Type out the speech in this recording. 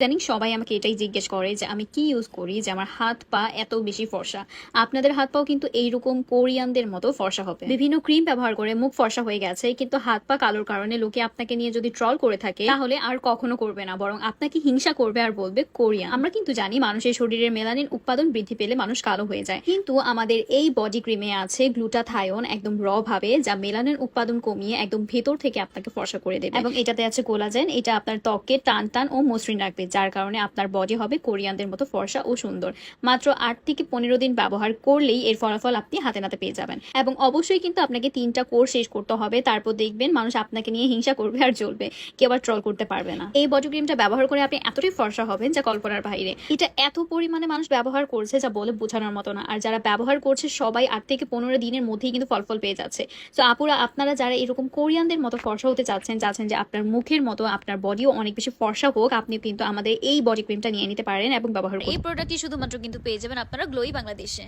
ইদানিং সবাই আমাকে এটাই জিজ্ঞেস করে যে আমি কি ইউজ করি যে আমার হাত পা এত বেশি ফর্সা। আপনাদের হাত পাও কিন্তু এইরকম কোরিয়ানদের মতো ফর্সা হবে। বিভিন্ন ক্রিম ব্যবহার করে মুখ ফর্সা হয়ে গেছে, কিন্তু হাত পা কালোর কারণে লোকে আপনাকে নিয়ে যদি ট্রল করে থাকে, তাহলে আর কখনো করবে না, বরং আপনাকে হিংসা করবে আর বলবে কোরিয়ান। আমরা কিন্তু জানি মানুষের শরীরের মেলানিন উৎপাদন বৃদ্ধি পেলে মানুষ কালো হয়ে যায়। কিন্তু আমাদের এই বডি ক্রিমে আছে গ্লুটাথায়ন একদম র ভাবে, যা মেলানিন উৎপাদন কমিয়ে একদম ভেতর থেকে আপনাকে ফর্সা করে দেবে। এবং এটাতে আছে কোলাজেন এটা আপনার ত্বককে টান টান ও মসৃণ রাখবে। যার কারণে আপনার বডি হবে কোরিয়ানদের মতো ফর্সা ও সুন্দর। মাত্র আট থেকে পনেরো দিন ব্যবহার করলেই এর ফলাফল আপনি হাতে নাতে পেয়ে যাবেন। এবং অবশ্যই কিন্তু আপনাকে তিনটা কোর্স শেষ করতে হবে, তারপর দেখবেন মানুষ আপনাকে নিয়ে হিংসা করবে আর জ্বলবে। কেউ আর ট্রল করতে পারবে না। এই বডি ক্রিমটা ব্যবহার করে আপনি এতটাই ফর্সা হবেন যা কল্পনার বাইরে। এটা এত পরিমাণে মানুষ ব্যবহার করছে যা বলে বোঝানোর মতো না। আর যারা ব্যবহার করছে সবাই আট থেকে পনেরো দিনের মধ্যেই কিন্তু ফলাফল পেয়ে যাচ্ছে। তো আপুরা, আপনারা যারা এরকম কোরিয়ানদের মতো ফর্সা হতে চাচ্ছেন চাচ্ছেন যে আপনার মুখের মতো আপনার বডিও অনেক বেশি ফর্সা হোক আপনি কিন্তু আমাদের এই বডি ক্রিমটা নিয়ে নিতে পারেন এবং ব্যবহার এই প্রোডাক্টটি শুধুমাত্র কিন্তু পেয়ে যাবেন আপনারা গ্লোই বাংলাদেশে।